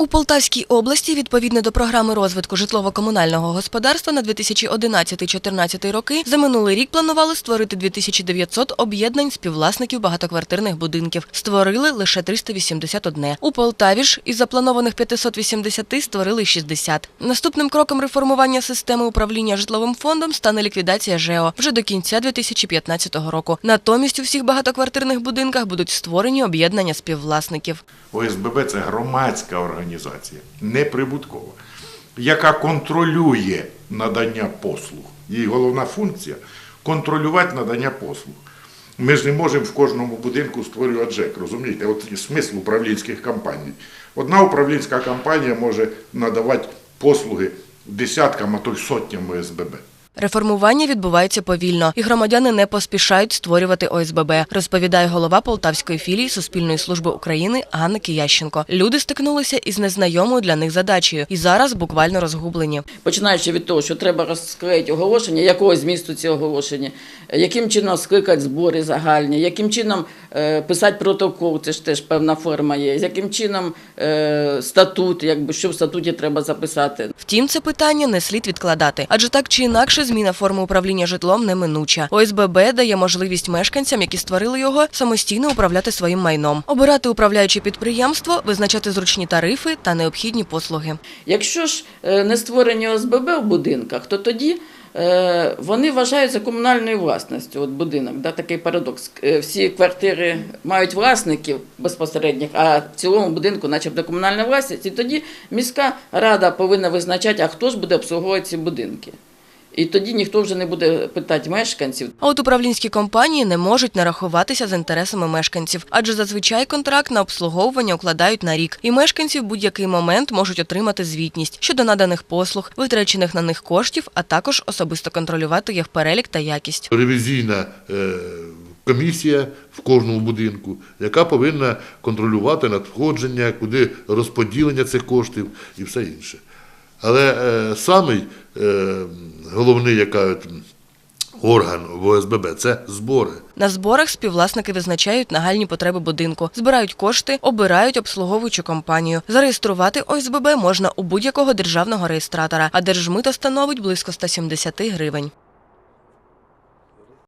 У Полтавській області, відповідно до програми розвитку житлово-комунального господарства на 2011-2014 роки, за минулий рік планували створити 2900 об'єднань співвласників багатоквартирних будинків. Створили лише 381. У Полтаві ж із запланованих 580 створили 60. Наступним кроком реформування системи управління житловим фондом стане ліквідація ЖЕО вже до кінця 2015 року. Натомість у всіх багатоквартирних будинках будуть створені об'єднання співвласників. ОСББ це громадська організація, неприбуткова, яка контролює надання послуг. Її головна функція контролювати надання послуг. Ми ж не можемо в кожному будинку створювати ЖЕК, розумієте? От смисл управлінських компаній. Одна управлінська компанія може надавати послуги десяткам, а то й сотням ОСББ. Реформування відбувається повільно, і громадяни не поспішають створювати ОСББ, розповідає голова Полтавської філії Суспільної служби України Ганна Киященко. Люди стикнулися із незнайомою для них задачею і зараз буквально розгублені. Починаючи від того, що треба розклеїти оголошення, якого змісту ці оголошення, яким чином скликати збори загальні, яким чином писати протокол, це ж теж певна форма є, З яким чином е, статут, якби що в статуті треба записати. Втім, це питання не слід відкладати, адже так чи інакше зміна форми управління житлом неминуча. ОСББ дає можливість мешканцям, які створили його, самостійно управляти своїм майном, обирати управляюче підприємство, визначати зручні тарифи та необхідні послуги. Якщо ж е, не створені ОСББ в будинках, то тоді е, вони вважаються комунальною власністю. От будинок, да, такий парадокс. Е, Всі квартири мають власників безпосередніх, а в цілому будинку, начебто, комунальна власність. І тоді міська рада повинна визначати, а хто ж буде обслуговувати ці будинки. І тоді ніхто вже не буде питати мешканців. А от управлінські компанії не можуть нарахуватися з інтересами мешканців, адже зазвичай контракт на обслуговування укладають на рік, і мешканці в будь-який момент можуть отримати звітність щодо наданих послуг, витрачених на них коштів, а також особисто контролювати їх перелік та якість. ревізійна е, комісія в кожному будинку, яка повинна контролювати надходження, куди розподілення цих коштів і все інше. Але е, самий е, головний яка орган в ОСББ це збори. На зборах співвласники визначають нагальні потреби будинку, збирають кошти, обирають обслуговуючу компанію. Зареєструвати ОСББ можна у будь-якого державного реєстратора, а держмито становить близько 170 гривень.